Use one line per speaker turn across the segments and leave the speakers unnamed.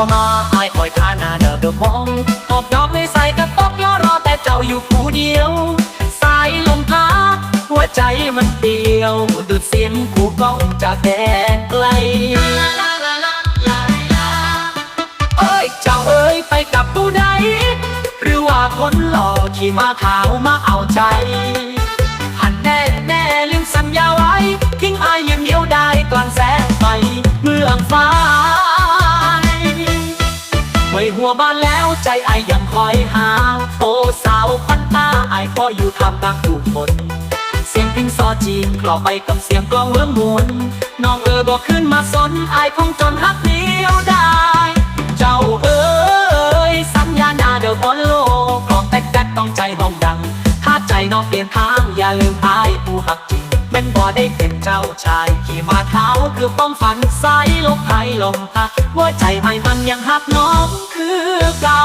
บ่มาอายคอยท่าหน้าเดิมเดิมมองหอบดอกไม่ใส่กระตอกย่อรอแต่เจ้าอยู่ผู้เดียว สายลมพัดหัวใจมันเดียวดูดเสียงกูก้องจากแดนไกลเอ้ยเจ้าเอ้ยไปกับผู้ใดหรือว่าคนหล่อขี่มาขาวมาเอาใจหันแน่แน่ลืมสัญญาไว้ ทิ้งอายยังเดียวได้กลางแสงไฟเมืองฟ้า ยหัวบ้านแล้วใจไอยังคอยหา โอ้สาวพันตาไอายอยู่ทำกลางถูกหมดเสียงเพลงซอจีนกลอไปกับเสียงกลองเมืองมวนน้องเออบอกขึ้นมาสนไอายคงจนฮัก เจ้าชายขี่มาเท้าคือป้องฝันสายลมไทยลมพัดหัวใจให้มันยังหักน้องคือเก่า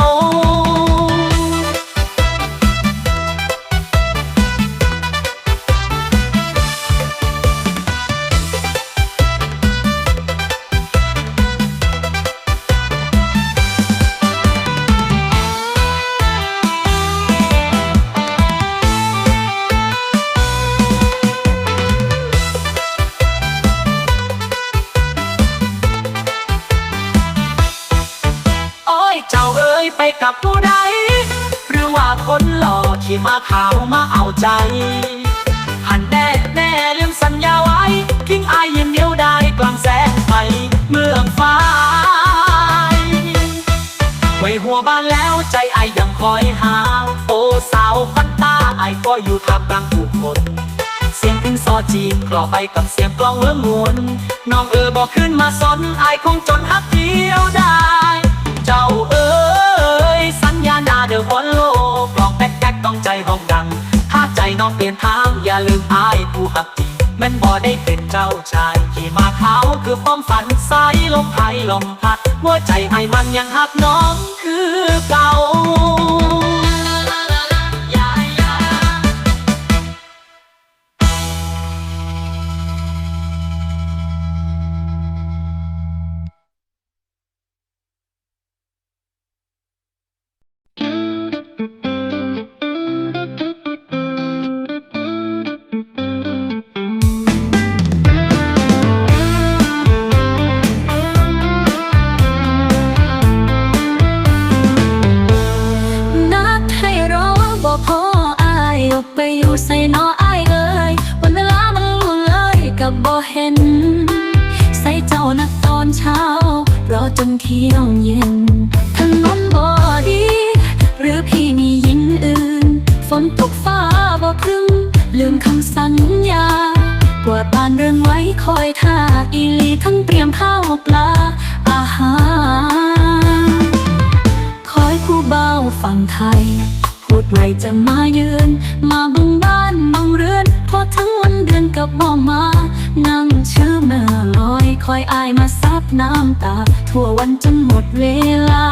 กับผู้ใด หรือว่าคนหล่อที่มาขาวมาเอาใจ หันแน่แน่ลืมสัญญาไว้ทิ้งอายยืนเดียวได้กลางแสงไฟเมืองฟ้าไว้หัวบ้านแล้วใจไอยังคอยหา โอ้สาวพันตาไอก็อยู่ท่ามกลางผู้คนเสียงพลงซอจีนกลอไปกับเสียงกลองเมือมวนน้องเออบอกขึ้นมาสนอคงจนฮัก ลี่ยนทางอย่าลืมอายผู้หักจีแมันบ่ได้เป็นเจ้าชายขี่มาเขาคือป้อมฝันสายลมไทยลมพัดหัวใจไอ้มันยังหักน้องคือเก่า
นเที่ยงเย็นถนนบ่ดี หรือพี่มีหญิงอื่น ฝนตกฟ้าบ่พรึงลืมคำสัญญา กว่าดบ้านเรือนไว้คอยท่าอีลีทั้งเตรียมข้าวปลาอาหารคอยผู้เบาฝั่งไทย พูดไวจะมาเยือน มาบึงบ้านบังเรือน พอทั้งวันเดือนกับบ่มา นั่งเชื่อเมื่อลอยคอยอายมาซับน้ำตา ทั่ววันจนหมดเวลา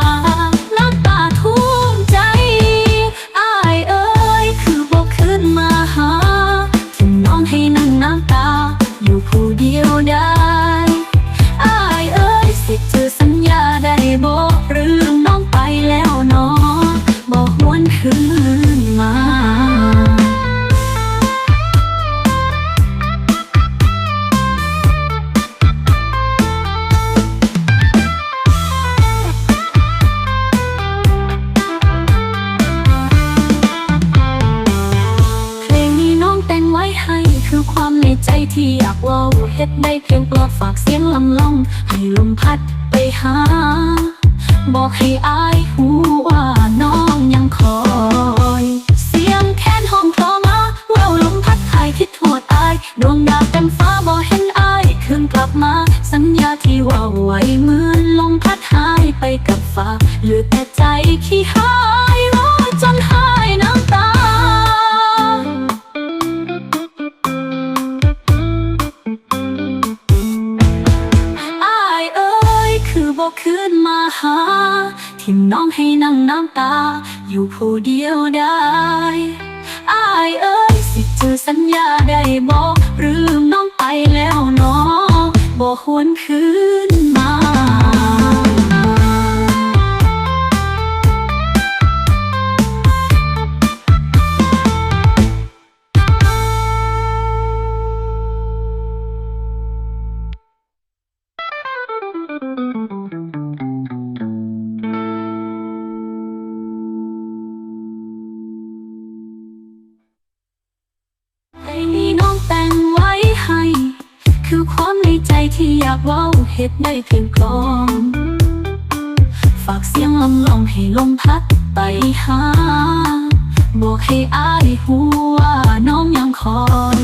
ความในใจที่อยากเล่าเฮ็ดได้เพียงปลอบฝากเสียงลำล่อง ให้ลมพัดไปหา บอกให้อายหูว่าน้อง หาทิมน้องให้นั่งน้ำตา อยู่ผู้เดียวได้อายเอ้ยสิเจอสัญญาได้บอกหรือน้องไปแล้วเนาะบอกหวนคืนมา ที่อยากว้าเฮ็ดได้เพียงกลองฝากเสียงลำลองให้ลมพัดไปหา บอกให้อายหัวน้องยังคอย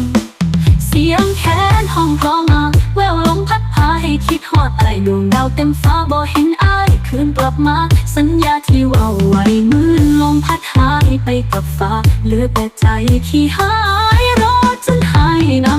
เสียงแค้นห้องกลองมาแววลมพัดพาให้คิดฮอดไอดวงดาวเต็มฟ้าบ่เห็นอายคืนกลับมา สัญญาที่ว่าไว้มือลมพัดหายไปกับฟ้าเหลือแต่ใจที่หายรอจนหายน้ำตา